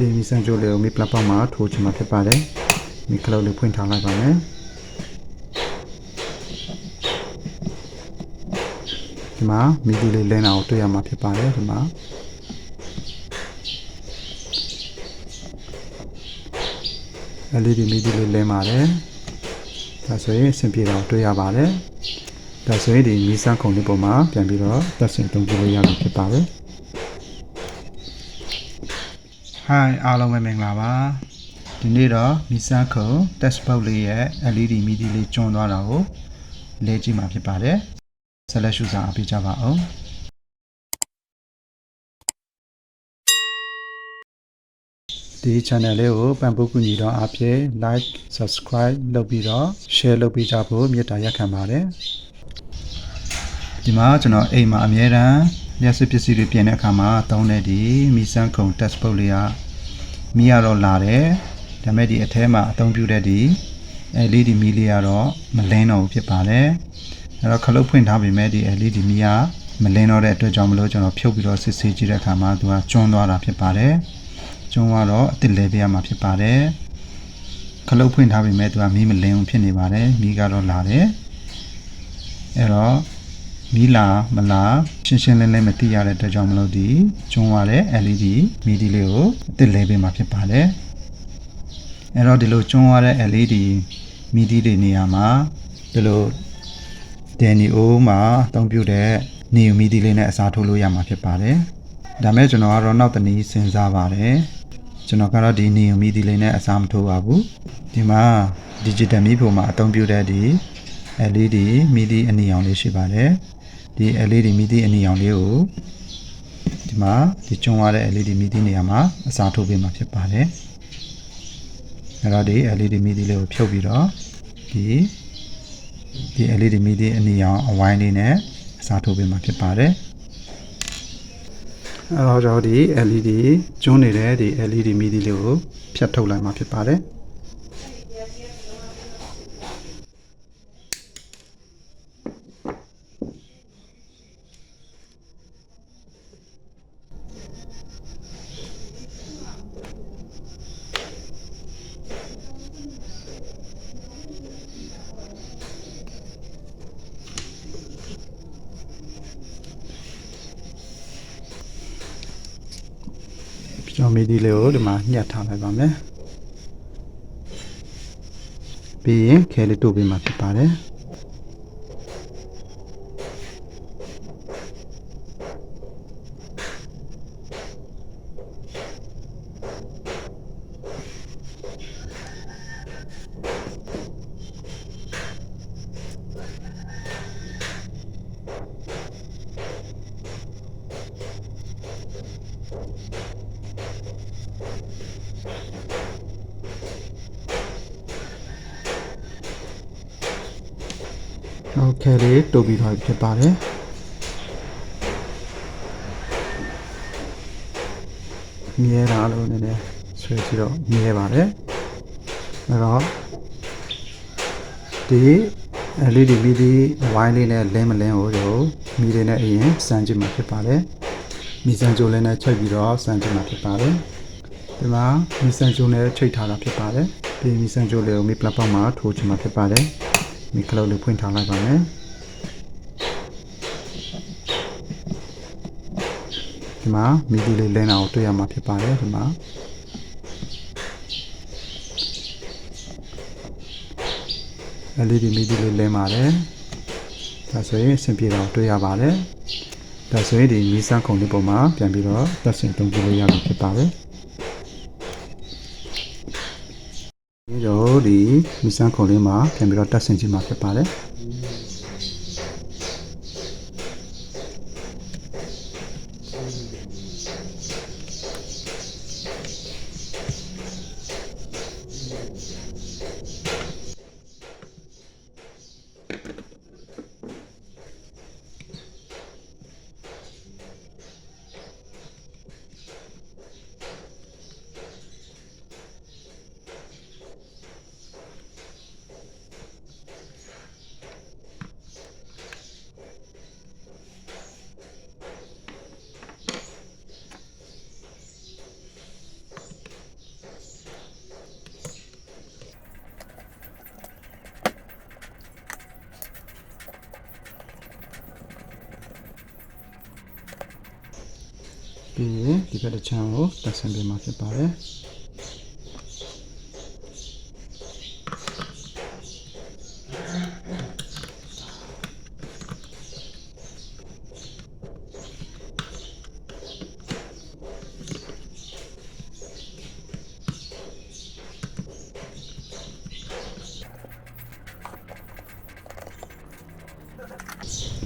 ပြီးမီစန်ကြိုလေးကိုမီပလတ်ပေါက်မှာထိုးချင်မှာဖြစ်ပါတယ်မီကလုတ်လေးဖွင့်ထားလိုက်ပါမယ်ဒီမှာမီဒီလေးလင်းတာကိုတွေ့ရမှာဖြစ်ပါတယ်ဒီမှာ LED မီဒီလေးလင်းပါတယ်ဒါဆိုရင်အဆင်ပြေတော့တွေ့ရပါတယ်ဒါဆိုရင်ဒီမီစမ်းခုံလေးပုံမှာပြန်ပြီးတော့သက်ဆင်တုံးပြလို့ရမှာဖြစ်ပါတယ် Hi အားလုံးပဲမင်္ဂလာပါဒီနေ့တော့မီစမ်းခုံ test box လေးရဲ့ LED မီဒီလေးကျွန်းသွားတာကိုလဲကြည့်မှာဖြစ်ပါတယ်ဆက်လက်ရှုစားအားပေးကြပါအောင်ဒီ channel လေးကိုပံ့ပိုးကူညီတော့အားဖြင့် like subscribe လုပ်ပြီးတော့ share လုပ်ပေးကြဖို့မေတ္တာရက်ခံပါတယ်ဒီမှာကျွန်တော်အိမ်မှာအများတန်း လျှက်စစ်ပစ္စည်းတွေပြင်တဲ့အခါမှာသုံးတဲ့ဒီမီစမ်းခုံ test box လေးကမီးရတော့လာတယ်ဒါပေမဲ့ဒီအထဲမှာအသုံးပြုတဲ့ဒီ LED မီးလေးကတော့မလင်းတော့ဘူးဖြစ်ပါတယ်အဲ့တော့ခလုတ်ဖွင့်ထားပေမဲ့ဒီ LED မီးကမလင်းတော့တဲ့အတွက်ကြောင့်မလို့ကျွန်တော်ဖြုတ်ပြီးတော့စစ်ဆေးကြည့်တဲ့အခါမှာသူကကျွန်းသွားတာဖြစ်ပါတယ်ကျုံကတော့အစ်စ်လဲပေးရမှာဖြစ်ပါတယ်ခလုတ်ဖွင့်ထားပေမဲ့သူကမီးမလင်းအောင်ဖြစ်နေပါတယ်မီးကတော့လာတယ်အဲ့တော့ မီးလာမလာရှင်းရှင်းလင်းလင်းမသိရတဲ့အတွက်ကြောင့်မလို့ဒီကျုံရတဲ့ LED မီးဒီလေးကိုအစ်စ်လဲပေးမှာဖြစ်ပါတယ်အဲ့တော့ဒီလိုကျုံရတဲ့ LED မီးဒီတွေနေရာမှာဒီလိုဒန်နီအိုမှာအသုံးပြုတဲ့နေမီဒီလေးနဲ့အစားထိုးလို့ရမှာဖြစ်ပါတယ်ဒါမဲ့ကျွန်တော်ကတော့နောက်တနည်းစဉ်းစားပါတယ်ကျွန်တော်ကတော့ဒီနေမီဒီလေးနဲ့အစားမထိုးပါဘူးဒီမှာ digital မီးဖိုမှာအသုံးပြုတဲ့ဒီ LED မီဒီအနီရောင်လေးရှိပါတယ် ဒီ LED မီဒီအနီရောင်လေးကိုဒီမှာဒီကျုံရတဲ့ LED မီဒီနေရာမှာအစားထိုးပေးမှာဖြစ်ပါတယ်အဲ့တော့ဒီ LED မီဒီလေးကိုဖြုတ်ပြီးတော့ဒီဒီ LED မီဒီအနီရောင်အဝိုင်းလေးနဲ့အစားထိုးပေးမှာဖြစ်ပါတယ်အဲ့တော့ကျွန်တော်ဒီ LED ကျွန်းနေတဲ့ဒီ LED မီဒီလေးကိုဖြတ်ထုတ်လိုက်မှာဖြစ်ပါတယ် ကျွန်တော်မီဒီလေးကိုဒီမှာညှက်ထားလိုက်ပါမယ်ပြီးရင်ခဲလေးတို့ပေးမှာဖြစ်ပါတယ် โอเคလေးတိုးပြီးတော့ဖြစ်ပါတယ်မြဲတာလို့နည်းနည်းဆွဲကြည့်တော့မြဲပါတယ်အဲ့တော့ဒီ LED မီဒီဝိုင်းလေးနဲ့လင်းမလင်းကိုတို့မီဒီနဲ့အရင်စမ်းကြည့်မှာဖြစ်ပါတယ်မီစံကြိုလေးနဲ့ချိန်ပြီးတော့စမ်းကြည့်မှာဖြစ်ပါတယ် ဒီမှာမီစံကြိုနဲ့ချိန်ထားတာဖြစ်ပါတယ်ဒီမီစံကြိုလေးကိုမီပလတ်ပေါက်မှာထိုးချင်မှာဖြစ်ပါတယ်မိကလောက်လေးဖွင့်ထားလိုက်ပါမယ်ဒီမှာမီဒီလေးလင်းတာကိုတွေ့ရမှာဖြစ်ပါတယ်ဒီမှာ LED မီဒီလေးလင်းပါတယ်ဒါဆိုရင်အဆင်ပြေတော့တွေ့ရပါတယ်ဒါဆိုရင်ဒီမီစမ်းခုံလေးပုံမှာပြန်ပြီးတော့သက်ဆင်တုံးပြလို့ရမှာဖြစ်ပါတယ်ဒီ တော့ဒီမီစမ်းခုံလေးမှာပြန်ပြီးတော့တက်ဆင်ခြင်းမှာဖြစ်ပါတယ် က်တစ်ချမ်းကိုတက်ဆင်ပေးမှာဖြစ်ပါတယ်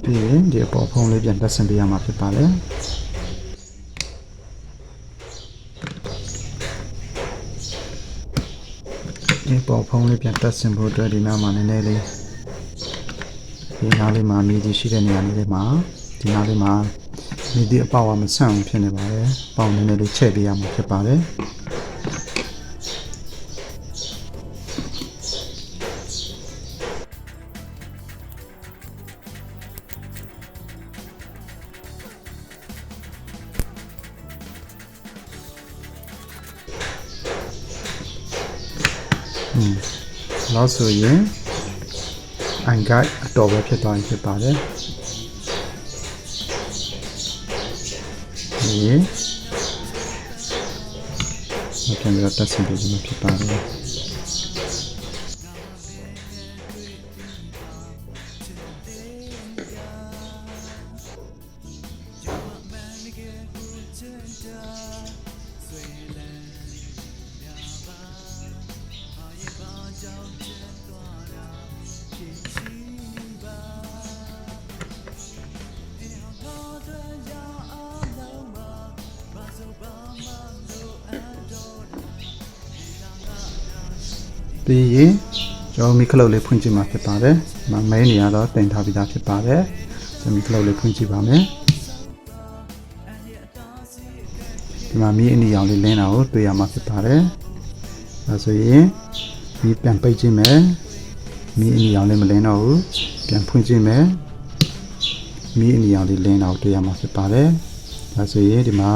ပြီးရင်ဒီအပေါ်ဖုံးလေးပြန်တက်ဆင်ပေးရမှာဖြစ်ပါတ ဒီပေါ်ဖုံးလေးပြန်တက်ဆင်ဖို့အတွက်ဒီနားမှာနည်းနည်းလေးဒီနားလေးမှာမြည်ကြီးရှိတဲ့နေရာလေးမှာဒီနားလေးမှာမြည်ဒီအပေါက်အမဆန့်ဘူးဖြစ်နေပါတယ်။ပေါင်နည်းနည်းလေးချဲ့ပေးရမှာဖြစ်ပါတယ်။ လောက်ဆိုရင်အန်ဂိုက်အတော်ပဲဖြစ်သွားရင်ဖြစ်ပါတယ်ဒီမပြန်ရတက်ဆင်ပြီးမှဖြစ်ပါတယ် ပြီးရင်ကျွန်တော်မီခလုတ်လေးဖွင့်ကြည့်မှာဖြစ်ပါတယ်။မမဲနေရတော့တင်ထားပြီးသားဖြစ်ပါတယ်။ကျွန်တော်မီခလုတ်လေးဖွင့်ကြည့်ပါမယ်။ဒီမှာမီအနီရောင်လေးလင်းတာကိုတွေ့ရမှာဖြစ်ပါတယ်။ဒါဆိုရင် မီပြန်ပိတ်ကြည့်မယ်။မီအနီရောင်လေးမလင်းတော့ဘူး။ပြန်ဖွင့်ကြည့်မယ်။မီအနီရောင်လေးလင်းတာကိုတွေ့ရမှာဖြစ်ပါတယ်။ဒါဆိုရင်ဒီမှာ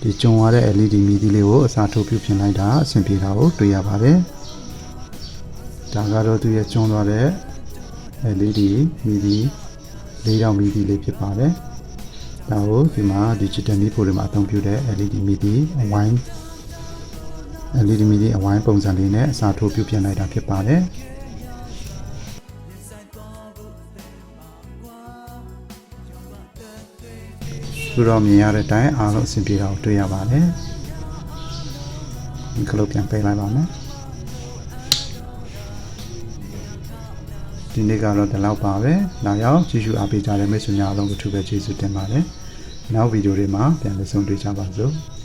ဒီကျုံရတဲ့ LED မီဒီလေးကိုအစားထိုးပြုပြင်လိုက်တာအဆင်ပြေတာကိုတွေ့ရပါတယ်။ဒါကတော့သူရဲ့ကျုံသွားတဲ့ LED မီဒီ၄တောင်မီဒီလေးဖြစ်ပါတယ်။ဒါကိုဒီမှာ digital မီဖိုတွေမှာအသုံးပြုတဲ့ LED မီဒီအဝိုင်း LED မီဒီအဝိုင်းပုံစံလေးနဲ့အစားထိုးပြုပြင်လိုက်တာဖြစ်ပါတယ်။သူတော်မြင်ရတဲ့အတိုင်းအားလုံးအဆင်ပြေတာကိုတွေ့ရပါတယ်။ဒီကလုတ်ပြန်ပေးလိုက်ပါမယ်။ဒီနေ့ကတော့ဒီလောက်ပါပဲ။နောက်ရောက်ကြည့်ရှုအားပေးကြတဲ့မိတ်ဆွေများအားလုံးကိုအထူးပဲကျေးဇူးတင်ပါတယ်။နောက်ဗီဒီယိုတွေမှာပြန်လည်ဆုံတွေ့ကြပါစို့။